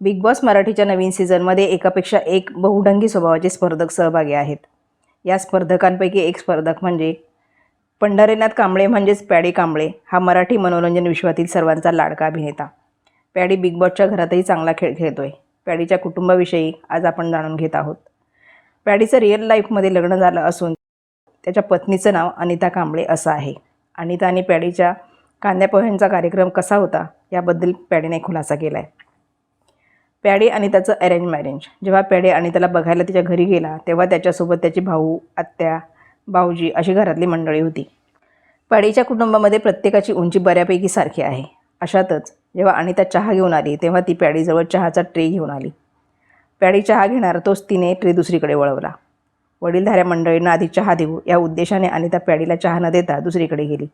Big boss मराठीच्या नवीन सीझनमध्ये एकापेक्षा एक बहुढंगी स्वभावाचे स्पर्धक सहभागी आहेत. या स्पर्धकांपैकी एक स्पर्धक म्हणजे पंढरीनाथ कांबळे म्हणजेच पॅडी कांबळे हा मराठी मनोरंजन विश्वातील सर्वांचा लाडका अभिनेता. पॅडी बिग बॉसच्या घरातही चांगला खेळ खेळतोय. पॅडीच्या कुटुंबाविषयी आज आपण जाणून घेत आहोत. पॅडीचं रिअल लाईफमध्ये लग्न झालं असून त्याच्या पत्नीचं नाव अनिता कांबळे असं आहे. अनिता आणि पॅडीच्या कांद्या पोह्यांचा कार्यक्रम कसा होता याबद्दल पॅडीने खुलासा केला आहे पॅडी त्याचं अरेंज मॅरेंज जेव्हा पॅडी त्याला बघायला तिच्या घरी गेला तेव्हा त्याच्यासोबत त्याची भाऊ आत्या भाऊजी अशी घरातली मंडळी होती. पॅडीच्या कुटुंबामध्ये प्रत्येकाची उंची बऱ्यापैकी सारखी आहे. अशातच जेव्हा अनिता चहा घेऊन आली तेव्हा ती पॅडीजवळ चहाचा ट्रे घेऊन आली. पॅडी चहा घेणार तोच तिने ट्रे दुसरीकडे वळवला. वडीलधाऱ्या मंडळींना आधी चहा देऊ या उद्देशाने अनिता पॅडीला चहा न देता दुसरीकडे गेली.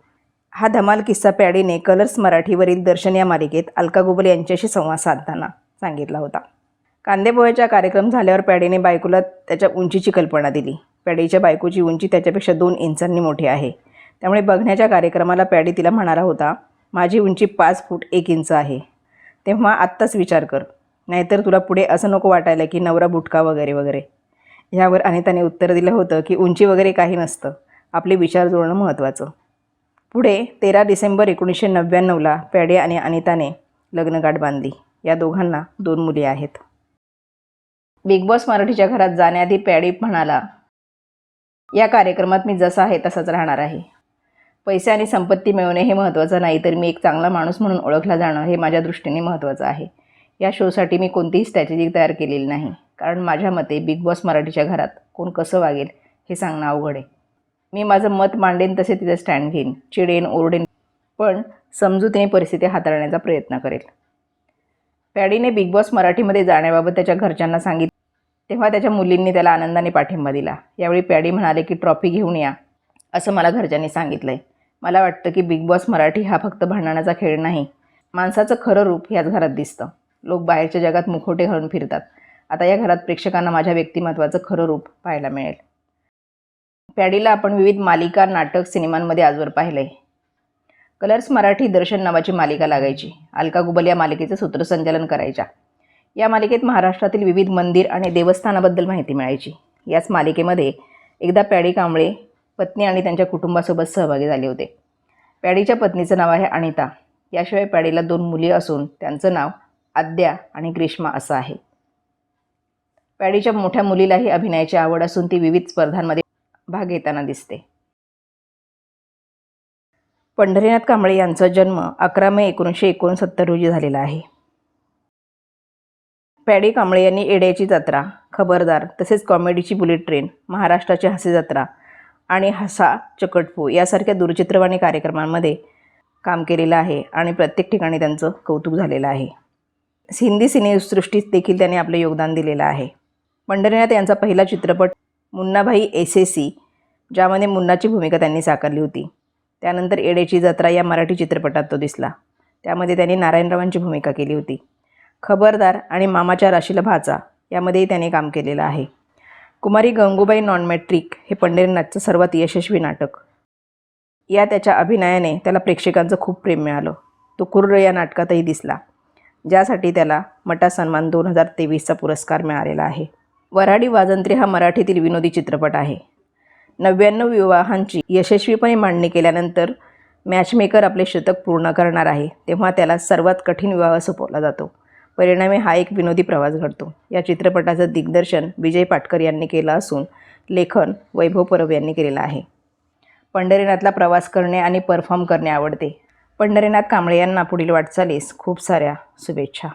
हा धमाल किस्सा पॅडीने कलर्स मराठीवरील दर्शन या मालिकेत अलका गुबल यांच्याशी संवाद साधताना. सांगितला होता. कांदेपोह्याचा कार्यक्रम झाल्यावर पॅडीने बायकोला त्याच्या उंचीची कल्पना दिली. पॅडीच्या बायकोची उंची त्याच्यापेक्षा दोन इंचांनी मोठी आहे. त्यामुळे बघण्याच्या कार्यक्रमाला पॅडी तिला म्हणाला होता माझी उंची पाच फूट एक इंच आहे. तेव्हा आत्ताच विचार कर. नाहीतर तुला पुढे असं नको वाटायला की नवरा बुटका वगैरे वगैरे. ह्यावर अनिताने उत्तर दिलं होतं की उंची वगैरे काही नसतं. आपले विचार जुळणं महत्त्वाचं. पुढे तेरा डिसेंबर एकोणीसशे नव्याण्णवला पॅडे आणि अनिताने लग्नगाठ बांधली. या दोघांना दोन मुली आहेत. बिग बॉस मराठीच्या घरात जाण्याआधी पॅडीप म्हणाला या कार्यक्रमात मी जसा आहे तसाच राहणार आहे. पैसे आणि संपत्ती मिळवणे हे महत्त्वाचं नाही तर मी एक चांगला माणूस म्हणून ओळखला जाणं हे माझ्या दृष्टीने महत्त्वाचं आहे. या शोसाठी मी कोणतीही स्ट्रॅटेजी तयार केलेली नाही. कारण माझ्या मते बिग बॉस मराठीच्या घरात कोण कसं वागेल हे सांगणं अवघड आहे. मी माझं मत मांडेन तसे तिथे स्टँड घेईन चिडेन ओरडेन पण समजूतीने परिस्थिती हाताळण्याचा प्रयत्न करेल. पॅडीने बिग बॉस मराठीमध्ये जाण्याबाबत त्याच्या घरच्यांना सांगितलं. तेव्हा त्याच्या मुलींनी त्याला आनंदाने पाठिंबा दिला. यावेळी पॅडी म्हणाले की ट्रॉफी घेऊन या असं मला घरच्यांनी सांगितलं आहे मला वाटतं की बिग बॉस मराठी हा फक्त भांडणाचा खेळ नाही माणसाचं खरं रूप याच घरात दिसतं. लोक बाहेरच्या जगात मुखोटे घालून फिरतात. आता या घरात प्रेक्षकांना माझ्या व्यक्तिमत्वाचं खरं रूप पाहायला मिळेल. पॅडीला आपण विविध मालिका नाटक सिनेमांमध्ये आजवर पाहिलं आहे कलर्स मराठी दर्शन नावाची मालिका लागायची. अलका गुबल या मालिकेचं सूत्रसंचालन करायच्या. या मालिकेत महाराष्ट्रातील विविध मंदिर आणि देवस्थानाबद्दल माहिती मिळायची. याच मालिकेमध्ये एकदा पॅडी कांबळे पत्नी आणि त्यांच्या कुटुंबासोबत सहभागी झाले होते. पॅडीच्या पत्नीचं नाव आहे अनिता. याशिवाय पॅडीला दोन मुली असून त्यांचं नाव आद्या आणि ग्रीष्मा असं आहे. पॅडीच्या मोठ्या मुलीलाही अभिनयाची आवड असून ती विविध स्पर्धांमध्ये भाग घेताना दिसते. पंढरीनाथ कांबळे यांचा जन्म अकरा मे एकोणीसशे एकोणसत्तर रोजी झालेला आहे. पॅडी कांबळे यांनी एड्याची जत्रा खबरदार तसेच कॉमेडीची बुलेट ट्रेन महाराष्ट्राची हास्य जत्रा आणि हसा चकटफू यासारख्या दूरचित्रवाणी कार्यक्रमांमध्ये काम केलेलं आहे आणि प्रत्येक ठिकाणी त्यांचं कौतुक झालेलं आहे. हिंदी सिनेसृष्टीत देखील त्यांनी आपलं योगदान दिलेलं आहे. पंढरीनाथ यांचा पहिला चित्रपट मुन्नाभाई एस ए सी ज्यामध्ये मुन्नाची भूमिका त्यांनी साकारली होती. त्यानंतर एडेची जत्रा या मराठी चित्रपटात तो दिसला. त्यामध्ये त्यांनी नारायणरावांची भूमिका केली होती. खबरदार आणि मामाच्या राशीला भाचा यामध्येही त्याने काम केलेलं आहे. कुमारी गंगूबाई नॉन मॅट्रिक हे पंढरीनाथचं सर्वात यशस्वी नाटक. या त्याच्या अभिनयाने त्याला प्रेक्षकांचं खूप प्रेम मिळालं. तो कुर्र या नाटकातही दिसला ज्यासाठी त्याला मटा सन्मान दोन हजार तेवीसचा पुरस्कार मिळालेला आहे. वराडी वाजंत्री हा मराठीतील विनोदी चित्रपट आहे. नव्याण्णव विवाहांची यशस्वीपणे मांडणी केल्यानंतर मॅचमेकर आपले शतक पूर्ण करणार आहे तेव्हा त्याला सर्वात कठीण विवाह सोपवला जातो. परिणामी हा एक विनोदी प्रवास घडतो. या चित्रपटाचं दिग्दर्शन विजय पाटकर यांनी केलं असून लेखन वैभव परब यांनी केलेलं आहे. पंढरीनाथला प्रवास करणे आणि परफॉर्म करणे आवडते. पंढरीनाथ कांबळे यांना पुढील वाटचालीस खूप साऱ्या शुभेच्छा.